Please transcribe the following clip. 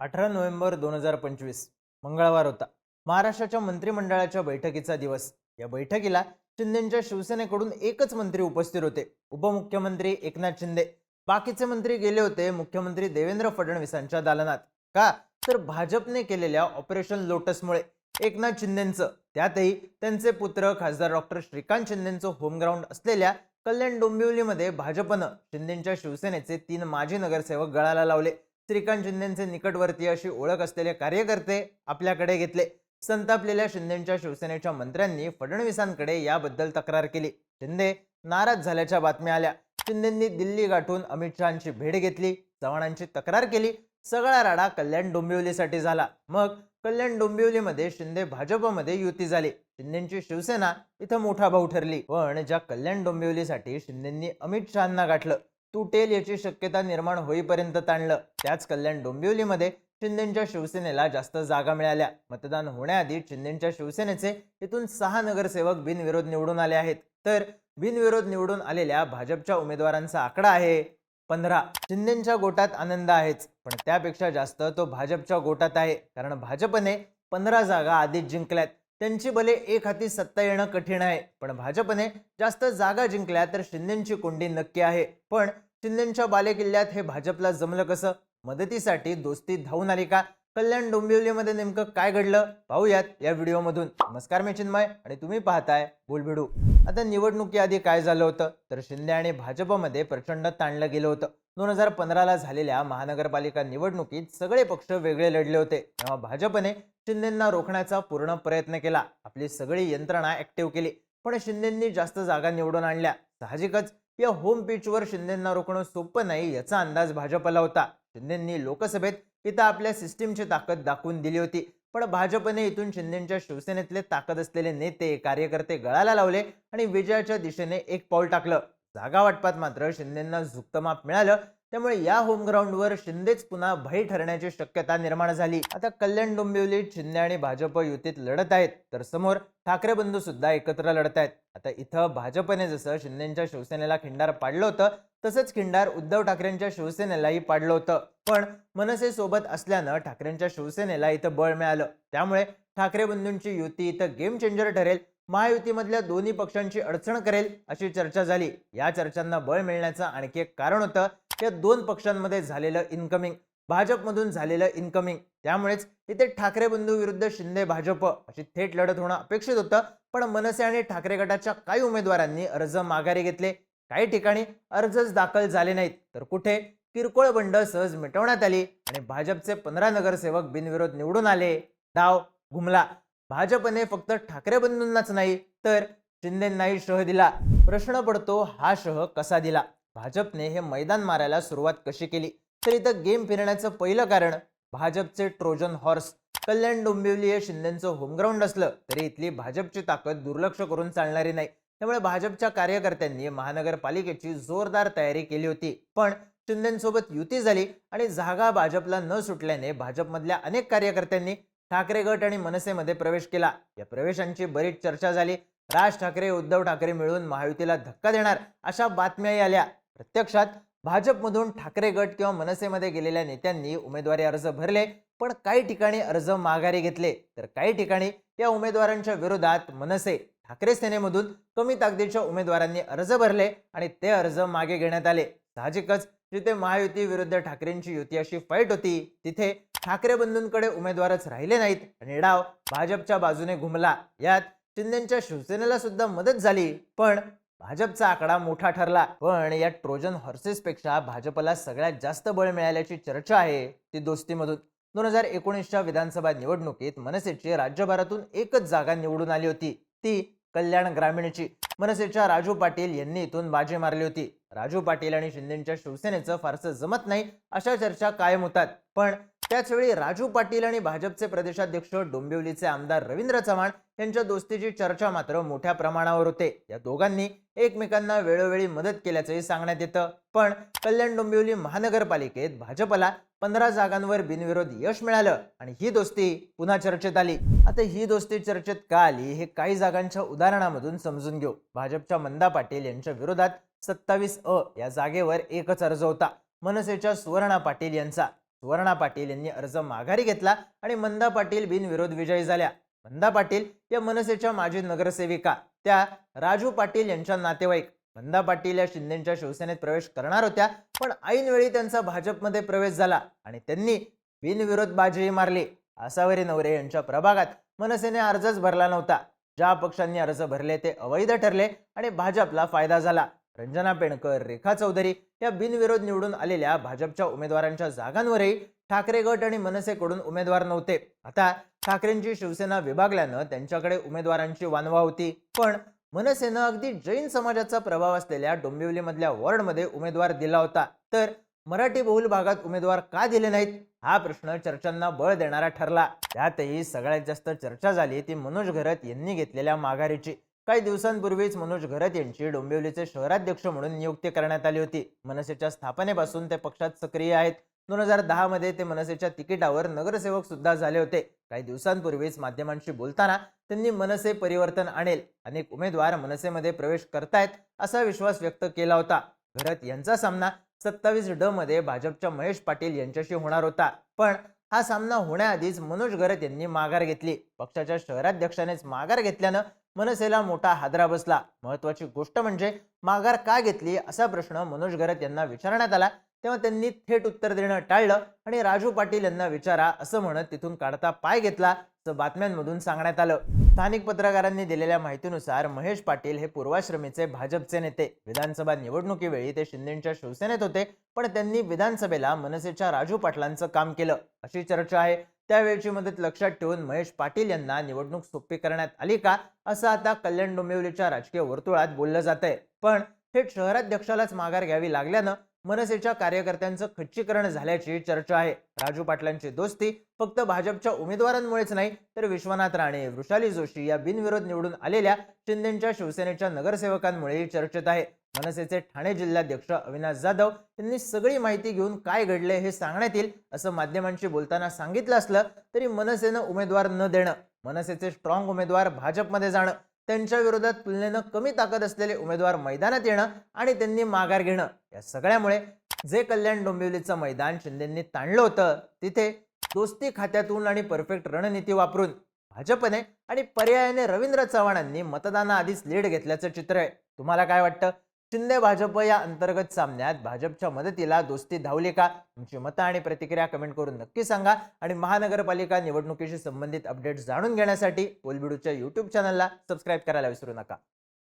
अठरा नोव्हेंबर दोन हजार पंचवीस मंगळवार होता. महाराष्ट्राच्या मंत्रिमंडळाच्या बैठकीचा दिवस. या बैठकीला शिंदेच्या शिवसेनेकडून एकच मंत्री उपस्थित होते. उपमुख्यमंत्री एकनाथ शिंदे. बाकीचे मंत्री गेले होते मुख्यमंत्री देवेंद्र फडणवीसांच्या दालनात. का? तर भाजपने केलेल्या ऑपरेशन लोटसमुळे. एकनाथ शिंदेचं. त्यातही त्यांचे पुत्र खासदार डॉक्टर श्रीकांत शिंदेचं होमग्राऊंड असलेल्या कल्याण डोंबिवलीमध्ये भाजपनं शिंदेच्या शिवसेनेचे तीन माजी नगरसेवक गळाला लावले. श्रीकांत शिंदेचे निकटवर्तीय अशी ओळख असलेले कार्यकर्ते आपल्याकडे घेतले. संतापलेल्या शिंदेच्या शिवसेनेच्या मंत्र्यांनी फडणवीसांकडे याबद्दल तक्रार केली. शिंदे नाराज झाल्याच्या बातम्या आल्या. शिंदेंनी दिल्ली गाठून अमित शहाची भेट घेतली. चव्हाणांची तक्रार केली. सगळा राडा कल्याण डोंबिवलीसाठी झाला. मग कल्याण डोंबिवलीमध्ये शिंदे भाजपमध्ये युती झाली. शिंदेची शिवसेना इथं मोठा भाऊ ठरली. पण ज्या कल्याण डोंबिवलीसाठी शिंदेंनी अमित शहांना गाठलं तुटेल याची शक्यता निर्माण होईपर्यंत ताणलं. त्याच कल्याण डोंबिवलीमध्ये शिंदेच्या शिवसेनेला जास्त जागा मिळाल्या. मतदान होण्याआधी शिंदेच्या शिवसेनेचे इथून सहा नगरसेवक बिनविरोध निवडून आले आहेत. तर बिनविरोध निवडून आलेल्या भाजपच्या उमेदवारांचा आकडा आहे पंधरा. शिंदेच्या गोटात आनंद आहेच पण त्यापेक्षा जास्त तो भाजपच्या गोटात आहे. कारण भाजपने पंधरा जागा आधीच जिंकल्यात. त्यांची भले एक हाती सत्ता येणं कठीण आहे पण भाजपने जास्त जागा जिंकल्या तर शिंदेची कोंडी नक्की आहे. पण शिंदेच्या बालेकिल्ल्यात हे भाजपला जमलं कसं? मदतीसाठी दोस्ती धावून आली का? कल्याण डोंबिवलीमध्ये नेमकं काय घडलं? पाहूयात या व्हिडिओमधून. नमस्कार मी चिन्मय आणि तुम्ही पाहताय बोलबिडू. आता निवडणुकीआधी काय झालं होतं? तर शिंदे आणि भाजपमध्ये प्रचंड ताणलं गेलं होतं. दोन हजार पंधराला झालेल्या महानगरपालिका निवडणुकीत सगळे पक्ष वेगळे लढले होते. तेव्हा भाजपने शिंदेंना रोखण्याचा पूर्ण प्रयत्न केला. आपली सगळी यंत्रणा ऍक्टिव्ह केली. पण शिंदेंनी जास्त जागा निवडून आणल्या. साहजिकच या होम पिचवर शिंदेंना रोखणं सोपं नाही याचा अंदाज भाजपला होता. शिंदेंनी लोकसभेत इथं आपल्या सिस्टीमची ताकद दाखवून दिली होती. पण भाजपने इथून शिंदेच्या शिवसेनेतले ताकद असलेले नेते कार्यकर्ते गळाला लावले आणि विजयाच्या दिशेने एक पाऊल टाकलं. जागा वाटपात मात्र शिंदेंना झुकतं मिळालं. त्यामुळे या होम ग्राउंडवर शिंदेच पुन्हा भय ठरण्याची शक्यता निर्माण झाली. आता कल्याण डोंबिवलीत शिंदे आणि भाजप युतीत लढत आहेत. तर समोर ठाकरे बंधू सुद्धा एकत्र लढत आहेत. आता इथं भाजपने जसं शिंदेच्या शिवसेनेला खिंडार पाडलं होतं तसंच खिंडार उद्धव ठाकरेंच्या शिवसेनेलाही पाडलं होतं. पण मनसे सोबत असल्यानं ठाकरेंच्या शिवसेनेला इथं बळ मिळालं. त्यामुळे ठाकरे बंधूंची युती इथं गेम चेंजर ठरेल. महायुतीमधल्या दोन्ही पक्षांची अडचण करेल अशी चर्चा झाली. या चर्चांना बळ मिळण्याचं आणखी एक कारण होतं. या दोन पक्षांमध्ये झालेलं इन्कमिंग भाजपमधून झालेलं इन्कमिंग त्यामुळेच इथे ठाकरे बंधू विरुद्ध शिंदे भाजप अशी थेट लढत होणं अपेक्षित होतं. पण मनसे आणि ठाकरे गटाच्या काही उमेदवारांनी अर्ज माघारी घेतले. काही ठिकाणी अर्जच दाखल झाले नाहीत. तर कुठे? किरकोळ बंड सहज मिटवण्यात आली आणि भाजपचे पंधरा नगरसेवक बिनविरोध निवडून आले. डाव घुमला. भाजपने फक्त ठाकरे बंधूंनाच नाही तर शिंदेंनाही शह दिला. प्रश्न पडतो हा शह कसा दिला? भाजपने हे मैदान मारायला सुरुवात कशी केली? तर इथं गेम फिरण्याचं पहिलं कारण भाजपचे ट्रोजन हॉर्स कल्याण डोंबिवली हे शिंदेचं होमग्राऊंड असलं तरी इथली भाजपची ताकद दुर्लक्ष करून चालणारी नाही. त्यामुळे भाजपच्या कार्यकर्त्यांनी महानगरपालिकेची जोरदार तयारी केली होती. पण शिंदेसोबत युती झाली आणि जागा भाजपला न सुटल्याने भाजपमधल्या अनेक कार्यकर्त्यांनी ठाकरे गट आणि मनसेमध्ये प्रवेश केला. या प्रवेशांची बरीच चर्चा झाली. राज ठाकरे उद्धव ठाकरे मिळून महायुतीला धक्का देणार अशा बातम्याही आल्या. प्रत्यक्षात भाजपमधून ठाकरे गट किंवा मनसेमध्ये गेलेल्या नेत्यांनी उमेदवारी अर्ज भरले पण काही ठिकाणी अर्ज माघारी घेतले. तर काही ठिकाणी या उमेदवारांच्या विरोधात मनसे ठाकरे सेनेमधून कमी ताकदीच्या उमेदवारांनी अर्ज भरले आणि ते अर्ज मागे घेण्यात आले. साहजिकच जिथे महायुती विरुद्ध ठाकरेंची युती अशी फाईट होती तिथे ठाकरे बंधूंकडे उमेदवारच राहिले नाहीत आणि डाव भाजपच्या बाजूने घुमला. यात शिंदेच्या शिवसेनेला सुद्धा मदत झाली पण भाजपचा आकडा मोठा ठरला पण या ट्रोजन हॉर्सेस पेक्षा भाजपला सगळ्यात जास्त बळ मिळाल्याची चर्चा आहे ती दोस्तीमधून. दोन हजार एकोणीसच्या विधानसभा निवडणुकीत मनसेची राज्यभरातून एकच जागा निवडून आली होती ती कल्याण ग्रामीणची. मनसेच्या राजू पाटील यांनी इथून बाजी मारली होती. राजू पाटील आणि शिंदेच्या शिवसेनेचं फारसं जमत नाही अशा चर्चा कायम होतात. पण त्याचवेळी राजू पाटील आणि भाजपचे प्रदेशाध्यक्ष डोंबिवलीचे आमदार रवींद्र चव्हाण यांच्या दोस्तीची चर्चा मात्र मोठ्या प्रमाणावर होते. या दोघांनी एकमेकांना वेळोवेळी मदत केल्याचंही सांगण्यात येतं. पण कल्याण डोंबिवली महानगरपालिकेत भाजपला पंधरा जागांवर बिनविरोध यश मिळालं आणि ही दोस्ती पुन्हा चर्चेत आली. आता ही दोस्ती चर्चेत का आली हे काही जागांच्या उदाहरणामधून समजून घेऊ. भाजपच्या मंदा पाटील यांच्या विरोधात सत्तावीस अ या जागेवर एकच अर्ज होता. मनसेच्या सुवर्णा पाटील यांचा. सुवर्णा पाटील यांनी अर्ज माघारी घेतला आणि मंदा पाटील बिनविरोध विजयी झाल्या. मंदा पाटील या मनसेच्या माजी नगरसेविका त्या राजू पाटील यांच्या नातेवाईक. मंदा पाटील या शिंदेच्या शिवसेनेत प्रवेश करणार होत्या पण ऐनवेळी त्यांचा भाजपमध्ये प्रवेश झाला आणि त्यांनी बिनविरोध बाजीही मारली. आसावरी नवरे यांच्या प्रभागात मनसेने अर्जच भरला नव्हता. ज्या पक्षांनी अर्ज भरले ते अवैध ठरले आणि भाजपला फायदा झाला. रंजना पेणकर रेखा चौधरी या बिनविरोध निवडून आलेल्या भाजपच्या उमेदवारांच्या जागांवरही ठाकरे गट आणि मनसेकडून उमेदवार नव्हते. आता ठाकरेंची शिवसेना विभागल्यानं त्यांच्याकडे उमेदवारांची वानवा होती. पण मनसेनं अगदी जैन समाजाचा प्रभाव असलेल्या डोंबिवलीमधल्या वॉर्डमध्ये उमेदवार दिला होता. तर मराठी बहुल भागात उमेदवार का दिले नाहीत? हा प्रश्न चर्चांना बळ देणारा ठरला. त्यातही सगळ्यात जास्त चर्चा झाली ती मनोज घरत यांनी घेतलेल्या माघारीची. काही दिवसांपूर्वीच मनोज घरत यांची डोंबिवलीचे शहराध्यक्ष म्हणून नियुक्ती करण्यात आली होती. मनसेच्या स्थापनेपासून ते पक्षात सक्रिय आहेत. दोन हजार दहा मध्ये ते मनसेच्या तिकिटावर नगरसेवक सुद्धा झाले होते. काही दिवसांपूर्वीच माध्यमांशी बोलताना त्यांनी मनसे परिवर्तन आणेल. अनेक उमेदवार मनसेमध्ये प्रवेश करतायत असा विश्वास व्यक्त केला होता. घरत यांचा सामना सत्तावीस ड मध्ये भाजपच्या महेश पाटील यांच्याशी होणार होता. पण हा सामना होण्याआधीच मनोज गरत यांनी माघार घेतली. पक्षाच्या शहराध्यक्षानेच माघार घेतल्यानं मनसेला मोठा हादरा बसला. महत्वाची गोष्ट म्हणजे माघार का घेतली असा प्रश्न मनोज गरत यांना विचारण्यात आला. तेव्हा त्यांनी थेट उत्तर देणं टाळलं आणि राजू पाटील यांना विचारा असं म्हणत तिथून काढता पाय घेतला. बातम्यांमधून सांगण्यात आलं. स्थानिक पत्रकारांनी दिलेल्या माहितीनुसार महेश पाटील हे पूर्वाश्रमीचे भाजपचे नेते. विधानसभा निवडणुकीवेळी ते शिंदेच्या शिवसेनेत होते पण त्यांनी विधानसभेला मनसेच्या राजू पाटलांचं काम केलं अशी चर्चा आहे. त्यावेळची मदत लक्षात ठेवून महेश पाटील यांना निवडणूक सोपी करण्यात आली का असं आता कल्याण डोंबिवलीच्या राजकीय वर्तुळात बोललं जात आहे पण थेट शहराध्यक्षालाच माघार घ्यावी लागल्यानं मनसेच्या कार्यकर्त्यांचं खच्चीकरण झाल्याची चर्चा आहे. राजू पाटलांची दोस्ती फक्त भाजपच्या उमेदवारांमुळेच नाही तर विश्वनाथ राणे वृषाली जोशी या बिनविरोध निवडून आलेल्या शिंदेच्या शिवसेनेच्या नगरसेवकांमुळेही चर्चेत आहे. मनसेचे ठाणे जिल्हाध्यक्ष अविनाश जाधव यांनी सगळी माहिती घेऊन काय घडले हे सांगण्यात येईल असं माध्यमांशी बोलताना सांगितलं असलं तरी मनसेनं उमेदवार न देणं मनसेचे स्ट्रॉंग उमेदवार भाजपमध्ये जाणं त्यांच्या विरोधात तुलनेनं कमी ताकद असलेले उमेदवार मैदानात येणं आणि त्यांनी माघार घेणं या सगळ्यामुळे जे कल्याण डोंबिवलीचं मैदान शिंदेंनी ताणलं होतं तिथे दोस्ती खात्यातून आणि परफेक्ट रणनीती वापरून भाजपने आणि पर्यायाने रवींद्र चव्हाणांनी मतदानाआधीच लीड घेतल्याचं चित्र आहे. तुम्हाला काय वाटतं? शिंदे भाजप या अंतर्गत सामन्यात भाजपच्या मदतीला दोस्ती धावली का? तुमची मतं आणि प्रतिक्रिया कमेंट करून नक्की सांगा. आणि महानगरपालिका निवडणुकीशी संबंधित अपडेट्स जाणून घेण्यासाठी पोलबिडूच्या युट्यूब चॅनलला सबस्क्राईब करायला विसरू नका.